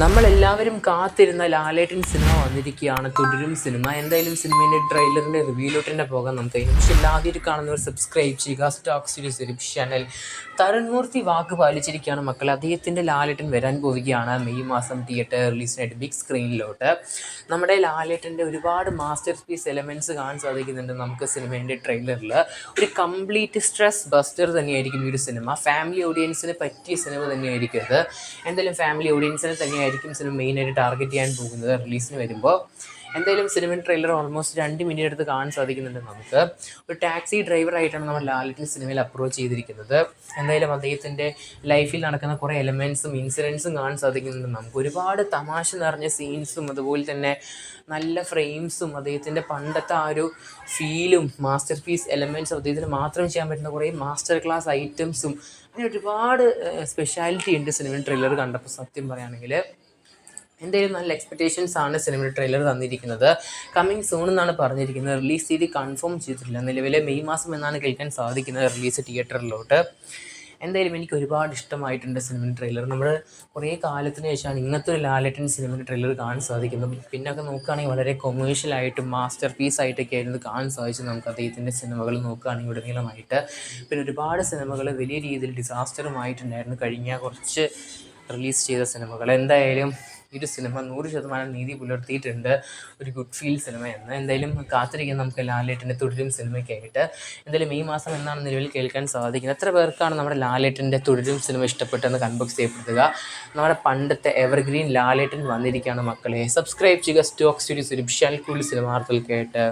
നമ്മളെല്ലാവരും കാത്തിരുന്ന ലാലേട്ടൻ സിനിമ വന്നിരിക്കുകയാണ്. തുടരും സിനിമ. എന്തായാലും സിനിമേന്റെ ട്രെയിലറിന്റെ റിവ്യൂലോട്ട് തന്നെ പോകാം നമുക്ക്. അതിന് പക്ഷേ എല്ലാവരും കാണുന്നവർ സബ്സ്ക്രൈബ് ചെയ്യുക. സ്റ്റോക്ക് സീരീസ് ഒരു ചാനൽ തരുൺമൂർത്തി വാക്ക് പാലിച്ചിരിക്കുകയാണ് മക്കൾ അദ്ദേഹത്തിന്റെ ലാലേട്ടൻ വരാൻ പോവുകയാണ് മെയ് മാസം തിയേറ്റർ റിലീസിനായിട്ട് ബിഗ് സ്ക്രീനിലോട്ട് നമ്മുടെ ലാലേട്ടന്റെ ഒരുപാട് മാസ്റ്റർ പീസ് എലമെന്റ്സ് കാണാൻ സാധിക്കുന്നുണ്ട് നമുക്ക് സിനിമേന്റെ ട്രെയിലറിൽ ഒരു കംപ്ലീറ്റ് സ്ട്രെസ് ബസ്റ്റർ തന്നെയായിരിക്കും ഈ ഒരു സിനിമ. ഫാമിലി ഓഡിയൻസിന് പറ്റിയ സിനിമ തന്നെയായിരിക്കും അത് എന്തായാലും ഫാമിലി ഓഡിയൻസിനെ തന്നെയായിരിക്കും സിനിമ മെയിനായിട്ട് ടാർഗറ്റ് ചെയ്യാൻ പോകുന്നത് റിലീസിന് വരുമ്പോൾ എന്തായാലും സിനിമ ട്രെയിലർ ഓൾമോസ്റ്റ് രണ്ട് മിനിറ്റ് എടുത്ത് കാണാൻ സാധിക്കുന്നുണ്ട് നമുക്ക്. ഒരു ടാക്സി ഡ്രൈവർ ആയിട്ടാണ് നമ്മൾ ലാലിറ്റിൽ സിനിമയിൽ അപ്രോച്ച് ചെയ്തിരിക്കുന്നത്. എന്തായാലും അദ്ദേഹത്തിന്റെ ലൈഫിൽ നടക്കുന്ന കുറേ എലമെൻസും ഇൻസിഡൻസും കാണാൻ സാധിക്കുന്നുണ്ട്. നമുക്ക് ഒരുപാട് തമാശ നിറഞ്ഞ സീൻസും അതുപോലെ തന്നെ നല്ല ഫ്രെയിംസും അദ്ദേഹത്തിന്റെ പണ്ടത്തെ ആ ഒരു ഫീലും മാസ്റ്റർ പീസ് എലമെന്റ്സും അദ്ദേഹത്തിന് മാത്രം ചെയ്യാൻ പറ്റുന്ന കുറേ മാസ്റ്റർ ക്ലാസ് ഐറ്റംസും അങ്ങനെ ഒരുപാട് സ്പെഷ്യാലിറ്റി ഉണ്ട് സിനിമ ട്രെയിലർ കണ്ടപ്പോൾ സത്യം പറയുകയാണെങ്കിൽ. എന്തായാലും നല്ല എക്സ്പെക്റ്റേഷൻസ് ആണ് സിനിമയുടെ ട്രെയിലർ തന്നിരിക്കുന്നത്. കമ്മിങ് സൂൺ എന്നാണ് പറഞ്ഞിരിക്കുന്നത്. റിലീസ് തീയതി കൺഫേം ചെയ്തിട്ടില്ല. നിലവിലെ മെയ് മാസം എന്നാണ് കേൾക്കാൻ സാധിക്കുന്നത് റിലീസ് തിയേറ്ററിലോട്ട് എന്തായാലും എനിക്ക് ഒരുപാട് ഇഷ്ടമായിട്ടുണ്ട് സിനിമയുടെ ട്രെയിലർ നമ്മൾ കുറേ കാലത്തിന് ശേഷമാണ് ഇങ്ങനത്തെ ഒരു ലാലറ്റൻ സിനിമയുടെ ട്രെയിലർ കാണാൻ സാധിക്കുന്നത്. പിന്നൊക്കെ നോക്കുകയാണെങ്കിൽ വളരെ കൊമേഴ്ഷ്യലായിട്ടും മാസ്റ്റർ പീസ് ആയിട്ടൊക്കെ ആയിരുന്നു കാണാൻ സാധിച്ചത് നമുക്ക് അദ്ദേഹത്തിന്റെ സിനിമകൾ നോക്കുകയാണെങ്കിൽ ഉടനീളമായിട്ട്. പിന്നെ ഒരുപാട് സിനിമകൾ വലിയ രീതിയിൽ ഡിസാസ്റ്ററുമായിട്ടുണ്ടായിരുന്നു കഴിഞ്ഞ കുറച്ച് റിലീസ് ചെയ്ത സിനിമകൾ എന്തായാലും ഈ ഒരു സിനിമ നൂറ് ശതമാനം നീതി പുലർത്തിയിട്ടുണ്ട്. ഒരു ഗുഡ് ഫീൽ സിനിമ എന്ന്. എന്തായാലും കാത്തിരിക്കുന്ന നമുക്ക് ലാലേട്ടന്റെ തുടരും സിനിമയ്ക്കായിട്ട്. എന്തായാലും ഈ മാസം എന്നാണ് നിലവിൽ കേൾക്കാൻ സാധിക്കുന്നത്. എത്ര പേർക്കാണ് നമ്മുടെ ലാലേട്ടന്റെ തുടരും സിനിമ ഇഷ്ടപ്പെട്ടെന്ന് കൺബോക്സ് ചെയ്യപ്പെടുത്തുക. നമ്മുടെ പണ്ടത്തെ എവർഗ്രീൻ ലാലേട്ടൻ വന്നിരിക്കുകയാണ് മക്കളെ. സബ്സ്ക്രൈബ് ചെയ്യുക. സ്റ്റുഡിയോസ് ഒരു സുരക്ഷാൽ കൂടുതൽ സിനിമാർത്തൽ കേട്ട്